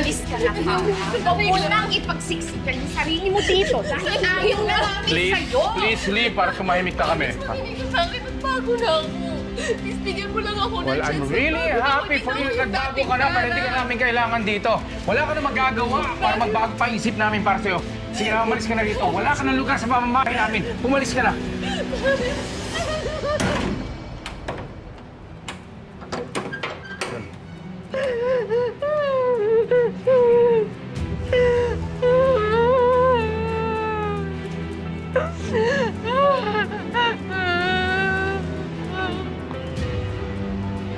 Umalis ka na, Farah. Huwag mo nang ipagsiksikan yung sarili mo dito dahil ayaw na namin Please, sa'yo. please leave para sumahimik na kami. Hindi ka sa akin, nagbago na ako. Please, bigyan mo lang ako ng Well, I'm chance. really Magbago na happy ako. for you. Na ako Nagbago yung ka na, pero hindi ka namin kailangan dito. Wala ka na magagawa para magbago pa isip namin para sa'yo. Sige na, umalis ka na dito. Wala ka na lugar sa pamamahay namin. Umalis ka na.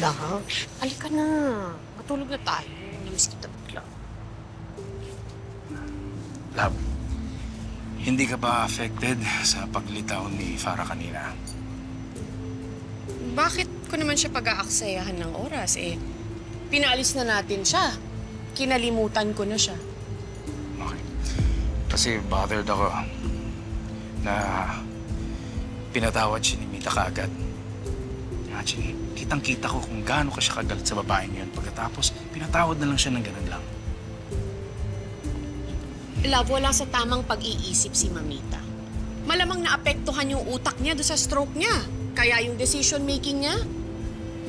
Love, halika na. Matulog na tayo. Namiss kita bigla. Love, hindi ka ba affected sa paglitaw ni Farah kanina? Bakit ko naman siya pag-aaksayahan ng oras? Eh, pinalis na natin siya. Kinalimutan ko na siya. Okay. Kasi bothered ako na pinatawad siya ni Mita kaagad. Imagine, kitang-kita ko kung gaano ka siya kagalit sa babaeng yun. Pagkatapos, pinatawad na lang siya ng ganun lang. Love, wala sa tamang pag-iisip si Mamita. Malamang naapektuhan yung utak niya do sa stroke niya. Kaya yung decision making niya,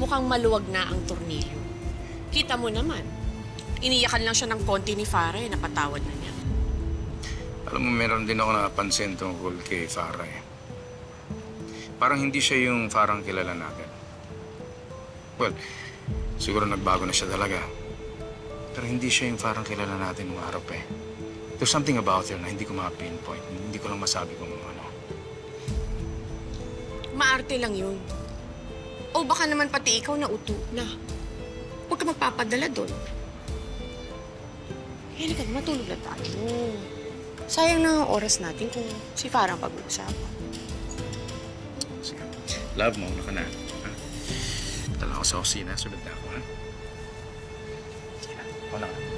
mukhang maluwag na ang tornilyo. Kita mo naman, iniyakan lang siya ng konti ni Farah, eh, napatawad na niya. Alam mo, meron din ako napansin tungkol kay Farah eh. Parang hindi siya yung Farah kilala natin. Well, siguro nagbago na siya talaga. Pero hindi siya yung Farah kilala natin nung araw pa eh. There's something about her na hindi ko ma-pinpoint. Hindi ko lang masabi kung ano. Maarte lang yun. O baka naman pati ikaw na uto na. Huwag ka magpapadala doon. Kaya ka, matulog na tayo. Sayang na ang oras natin kung si Farah ang pag-uusapan. Sige. Love, mauna ka na. Ha? Dala ko sa kusina. Sunod na ako, ha? Sige na. Mauna ka.